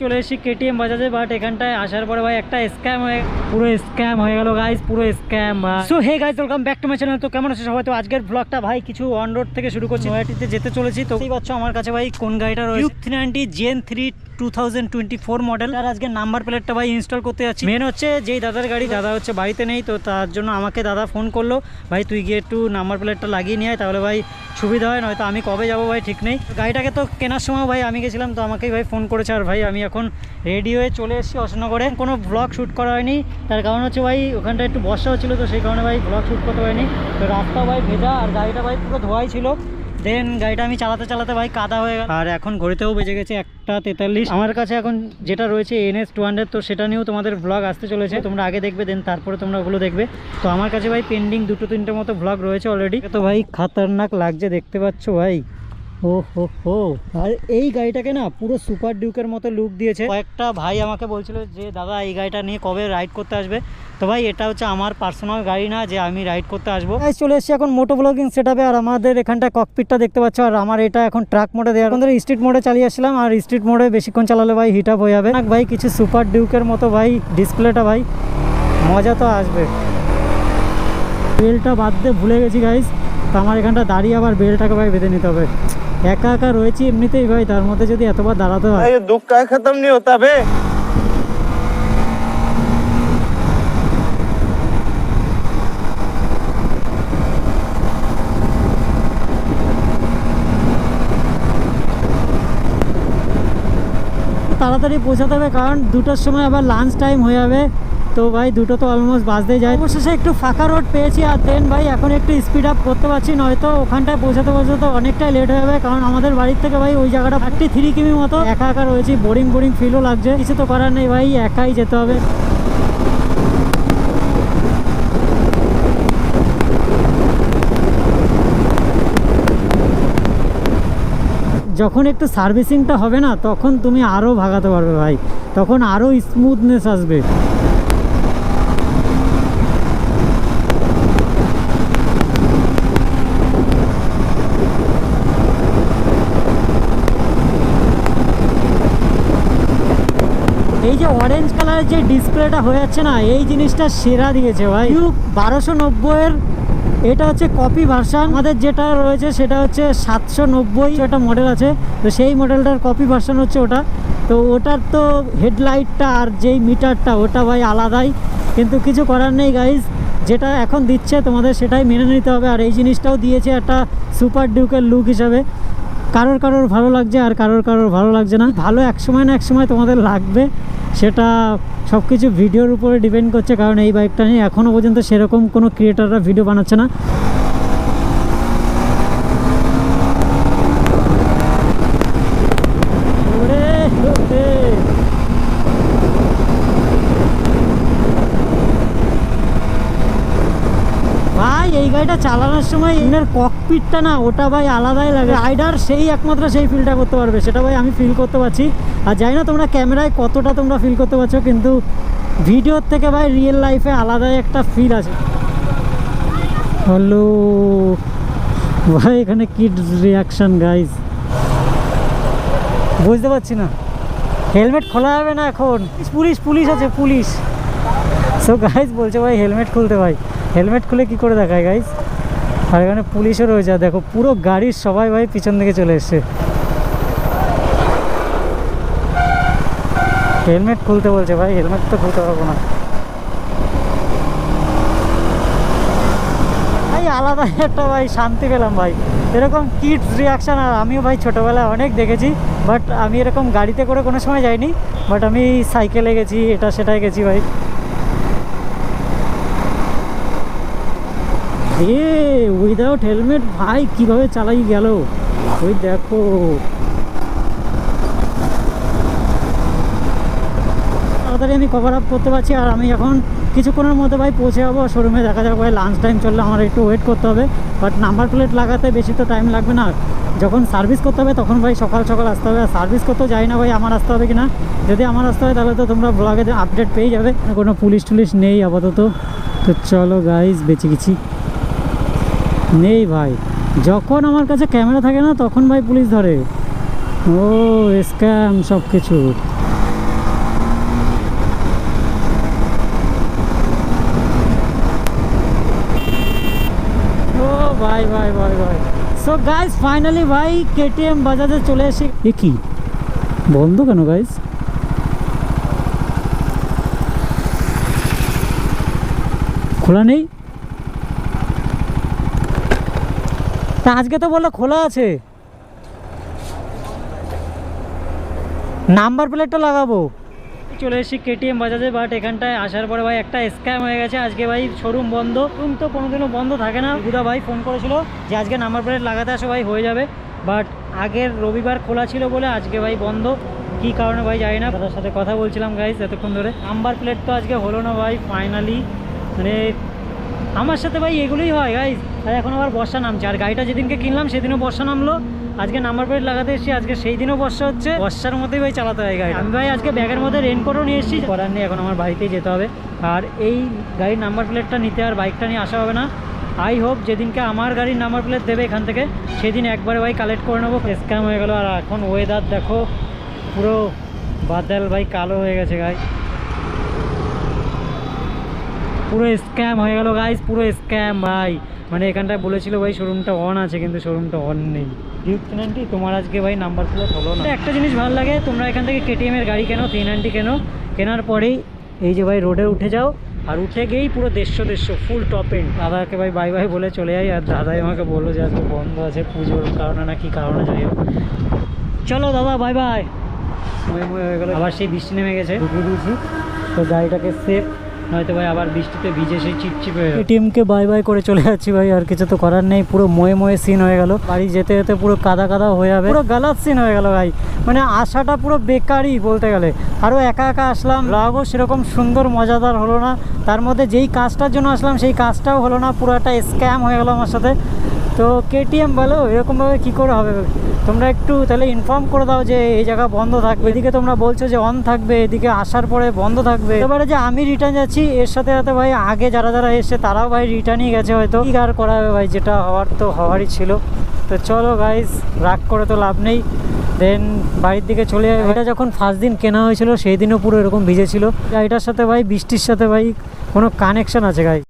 চলে এসেছি KTM বাজাজে but এখানটায় আসার পরে ভাই একটা স্ক্যাম হয়ে, পুরো স্ক্যাম হয়ে গেল গাইস পুরো scam so hey guys welcome back to my channel তো কেমন আছে সবাই? তো আজকের ব্লগটা ভাই, কিছু অন রোড থেকে শুরু করছি। নয়াটিতে যেতে চলেছি। তো এই বাচ্চা আমার কাছে, ভাই, কোন গাড়িটা রয়েছে? Three ninety gen three two thousand twenty four model আর আজকে নাম্বার প্লেটটা ভাই ইনস্টল করতে যাচ্ছি। মেন হচ্ছে যেই দাদার গাড়ি, দাদা হচ্ছে বাড়িতে নেই, তো তার জন্য আমাকে দাদা ফোন করল। ভাই, তুই গিয়ে একটু নাম্বার প্লেটটা লাগিয়ে নিয়ে তাহলে, ভাই, সুবিধা হয়, নয়তো আমি কবে যাব, ভাই, ঠিক নেই। গাড়িটাকে তো কেনার সময়, ভাই, আমি গেছিলাম, তো আমাকেই, ভাই ফোন করেছে। আর, ভাই, আমি এখন রেডি হয়ে চলে এসেছি অশোকনগরে। কোনো ব্লগ শ্যুট করা হয়নি। তার কারণ হচ্ছে ভাই, ওখানটা একটু বর্ষা হচ্ছিল তো সেই কারণে ভাই ব্লগ শ্যুট করতে হয়নি তো রাস্তা ভাই ভেজা আর গাড়িটা ভাই পুরো ধোয়াই ছিল। দেন গাড়িটা আমি চালাতে চালাতে ভাই কাদা হয়ে গেল। আর এখন ঘড়িতেও বেজে গেছে একটা তেতাল্লিশ। আমার কাছে এখন যেটা রয়েছে এনএস টু হান্ড্রেড তো সেটা নিয়েও তোমাদের ব্লগ আসতে চলেছে। তোমরা আগে দেখবে দেন তারপরে তোমরা ওগুলো দেখবে। তো আমার কাছে ভাই পেন্ডিং দুটো তিনটে মতো ব্লগ রয়েছে অলরেডি তো ভাই খাতারনাক লাগছে, দেখতে পাচ্ছ ভাই? ও হো হো। আর এই গাড়িটাকে না পুরো সুপার ডিউকের মতো লুক দিয়েছে। কয়েকটা ভাই আমাকে বলছিল যে, দাদা, এই গাড়িটা নিয়ে কবে রাইড করতে আসবে? তো ভাই, এটা হচ্ছে আমার পার্সোনাল গাড়ি না যে আমি রাইড করতে আসব। চলে এসেছি এখন মোটো ব্লগিং সেট আর আমাদের এখানটা ককপিটটা দেখতে পাচ্ছ। আর আমার এটা এখন ট্রাক মোডে দেওয়া। এখন স্ট্রিট মোডে চালিয়ে আসছিলাম। আর স্ট্রিট মোডে বেশিক্ষণ চালালে ভাই হিট আপ হয়ে যাবে। ভাই, কিছু সুপার ডিউকের মতো ভাই ডিসপ্লেটা ভাই, মজা তো আসবে। বেলটা বাদ দিয়ে ভুলে গেছি গাইস তো আমার এখানটা দাঁড়িয়ে আবার বেলটাকে ভাই বেঁধে নিতে হবে। একা একা রয়েছি এমনিতেই ভাই তার মধ্যে যদি এতবার দাঁড়াতে হয়। দুঃখ খতম নেই তাড়াতাড়ি পৌঁছাতে হবে কারণ দুটোর সময় আবার লাঞ্চ টাইম হয়ে যাবে। তো ভাই, দুটো তো অলমোস্ট বাজতেই যায়। অবশেষে একটু ফাঁকা রোড পেয়েছি আর দেন ভাই, এখন একটু স্পিড আপ করতে পারছি, নয়তো ওখানটায় পৌঁছাতে পৌঁছাতে অনেকটাই লেট হয়ে যাবে, কারণ আমাদের বাড়ির থেকে ভাই ওই জায়গাটা থার্টি থ্রি কিমি মতো। একা একা রয়েছি বোরিং বোরিং ফিলও লাগছে। কিছু তো করার নেই ভাই, একাই যেতে হবে। যখন একটু সার্ভিসিংটা হবে না, তখন তুমি আরও ভাগাতে পারবে ভাই। তখন আরও স্মুথনেস আসবে। এই যে অরেঞ্জ কালারের যে ডিসপ্লেটা হয়ে যাচ্ছে না, এই জিনিসটা সেরা দিয়েছে ভাই। ইউ বারোশো নব্বইয়ের এটা হচ্ছে কপি ভার্সান আমাদের যেটা রয়েছে সেটা হচ্ছে সাতশো নব্বই, একটা মডেল আছে। তো সেই মডেলটার কপি ভার্সান হচ্ছে ওটা। তো ওটার তো হেডলাইটটা আর যেই মিটারটা ওটা ভাই আলাদাই। কিন্তু কিছু করার নেই গাইজ যেটা এখন দিচ্ছে তোমাদের সেটাই মেনে নিতে হবে। আর এই জিনিসটাও দিয়েছে একটা সুপার ডিউকের লুক হিসাবে। কারোর কারোর ভালো লাগছে আর কারোর কারোর ভালো লাগছে না। ভালো এক সময় না এক সময় তোমাদের লাগবে, সেটা সব কিছু ভিডিওর উপরে ডিপেন্ড করছে, কারণ এই বাইকটা নিয়ে এখনও পর্যন্ত সেরকম কোনো ক্রিয়েটাররা ভিডিও বানাচ্ছে না। ভাই, এই গাড়িটা চালানোর সময় এর ককপিটটা না ওটা ভাই আলাদাই লাগে। রাইডার সেই একমাত্র সেই ফিলটা করতে পারবে। সেটা ভাই আমি ফিল করতে পারছি। আর জানি না তোমরা ক্যামেরায় কতটা তোমরা ফিল করতে পারছ, কিন্তু ভিডিওর থেকে ভাই রিয়েল লাইফে আলাদাই একটা ফিল আছে। হ্যালো ভাই, এখানে কি রিয়াকশন গাইজ বুঝতে পারছি না। হেলমেট খোলা যাবে না এখন? পুলিশ পুলিশ আছে পুলিশ সো গাইজ বলছে ভাই হেলমেট খুলতে ভাই। হেলমেট খুলে কি করে দেখায় গাইজ আর এখানে পুলিশও রয়েছে। দেখো, পুরো গাড়ির সবাই ভাই পিছন দিকে চলে এসছে। হেলমেট খুলতে বলছে ভাই, হেলমেট তো খুলতে পারব না। ভাই, আলাদা একটা ভাই, শান্তি পেলাম ভাই। এরকম কিডস রিয়াকশান আর আমিও ভাই ছোটোবেলায় অনেক দেখেছি বাট আমি এরকম গাড়িতে করে কোনো সময় যাইনি বাট আমি সাইকেলে গেছি, এটা সেটাই গেছি ভাই। এ উইদাউট হেলমেট ভাই, কীভাবে চালাই গেল? ওই দেখো। তাড়াতাড়ি আমি কভার আপ করতে পারছি, আর আমি এখন কিছুক্ষণের মধ্যে ভাই পৌঁছে যাব। শোরুমে দেখা যাক ভাই লাঞ্চ টাইম চললে আমার একটু ওয়েট করতে হবে। বাট নাম্বার প্লেট লাগাতে বেশি তো টাইম লাগবে না। যখন সার্ভিস করতে হবে, তখন ভাই সকাল সকাল আসতে হবে। আর সার্ভিস করতেও যাই না ভাই, আমার আসতে হবে কি না যদি আমার আসতে হয়, তাহলে তো তোমরা ব্লগে আপডেট পেয়ে যাবে। কোনো পুলিশ টুলিশ নেই আপাতত। তো চলো গাইজ বেঁচে গেছি। নেই ভাই। যখন আমার কাছে ক্যামেরা থাকে না, তখন ভাই পুলিশ ধরে। ও, স্ক্যাম সব কিছু ও, ভাই ভাই ভাই ভাই। সো গাইস ফাইনালি ভাই চলে কেন গাইস খোলা নেই? তা আজকে তো বলল খোলা আছে। নাম্বার প্লেটটা লাগাবো। চলে এসেছি কেটিএম বাজাজে বাট এখানটায় আসার পরে ভাই একটা স্ক্যাম হয়ে গেছে। আজকে ভাই শোরুম বন্ধ। শোরুম তো কোনোদিনও বন্ধ থাকে না। বুধা ভাই ফোন করেছিল যে আজকে নাম্বার প্লেট লাগাতে আসো ভাই, হয়ে যাবে। বাট আগের রবিবার খোলা ছিল বলে আজকে ভাই বন্ধ। কী কারণে ভাই জানি না। তাদের সাথে কথা বলছিলাম গাইজ এতক্ষণ ধরে। নাম্বার প্লেট তো আজকে হলো না ভাই ফাইনালি মানে আমার সাথে ভাই এগুলোই হয় গাইজ আর এখন আবার বর্ষা নামছে। আর গাড়িটা যেদিনকে কিনলাম, সেদিনও বর্ষা নামলো। আজকে নাম্বার প্লেট লাগাতে এসেছি, আজকে সেই দিনও বর্ষা হচ্ছে। বর্ষার মধ্যেই ভাই চালাতে হয় গাড়ি আমি ভাই আজকে ব্যাগের মধ্যে রেনকোটও নিয়ে এসেছি। করার নেই, এখন আমার বাড়িতেই যেতে হবে। আর এই গাড়ির নাম্বার প্লেটটা নিতে আর বাইকটা নিয়ে আসা হবে না। আই হোপ যেদিনকে আমার গাড়ির নাম্বার প্লেট দেবে এখান থেকে, সেদিন একবারে ভাই কালেক্ট করে নেব। স্ক্যাম হয়ে গেলো। আর এখন ওয়েদার দেখো, পুরো বাদল ভাই কালো হয়ে গেছে গাই পুরো স্ক্যাম হয়ে গেল গাইস পুরো স্ক্যাম ভাই। মানে এখানটায় বলেছিল ভাই শোরুমটা অন আছে, কিন্তু শোরুমটা অন নেই। ডিউক নাইনটি তোমার আজকে ভাই নাম্বার প্লেট হলো না। একটা জিনিস ভালো লাগে, তোমরা এখান থেকে কেটিএমের গাড়ি কেনো থ্রি নাইনটি কেনো, কেনার পরেই এই যে ভাই রোডে উঠে যাও, আর উঠে গিয়েই পুরো দেড়শো দেড়শো ফুল টপ এন্ড দাদাকে ভাই বাই বাই বলে চলে যাই আর দাদাই আমাকে বলল যে আজকে বন্ধ আছে পুজোর কারণে না কি কারণে, যাই হোক। চলো দাদা বাই বাই হয়ে গেলো, আবার সেই বৃষ্টি নেমে গেছে। দিয়েছি তো গাড়িটাকে সেফ নয়তো ভাই আবার বৃষ্টিতে ভিজে সেই চিপচিপ হয়ে এটিএমকে বাই বাই করে চলে যাচ্ছি ভাই, আর কিছু তো করার নেই, পুরো ময়ে ময়ে সিন হয়ে গেল। বাড়ি যেতে যেতে পুরো কাদা কাদা হয়ে যাবে। পুরো গালাত সিন হয়ে গেল ভাই। মানে আসাটা পুরো বেকারই বলতে গেলে। আরও একা একা আসলাম ব্লগও সেরকম সুন্দর, মজাদার হলো না। তার মধ্যে যেই কাজটার জন্য আসলাম, সেই কাজটাও হলো না। পুরো একটা স্ক্যাম হয়ে গেলো আমার সাথে। তো কেটিএম বলো, এরকমভাবে কী করে হবে? তোমরা একটু তাহলে ইনফর্ম করে দাও যে এই জায়গা বন্ধ থাকবে। এদিকে তোমরা বলছো যে অন থাকবে, এদিকে আসার পরে বন্ধ থাকবে। এবারে যে আমি রিটার্ন যাচ্ছি, এর সাথে সাথে ভাই আগে যারা যারা এসছে, তারাও ভাই রিটার্নই গেছে হয়তো। কি আর করা হবে ভাই? যেটা হওয়ার তো হওয়ারই ছিল। তো চলো গাইজ রাগ করে তো লাভ নেই। দেন বাড়ির দিকে চলে যাই। এটা যখন ফার্স্ট দিন কেনা হয়েছিল, সেই দিনও পুরো এরকম ভিজেছিল গাড়িটার সাথে ভাই, বৃষ্টির সাথে ভাই, কোনো কানেকশন আছে গাই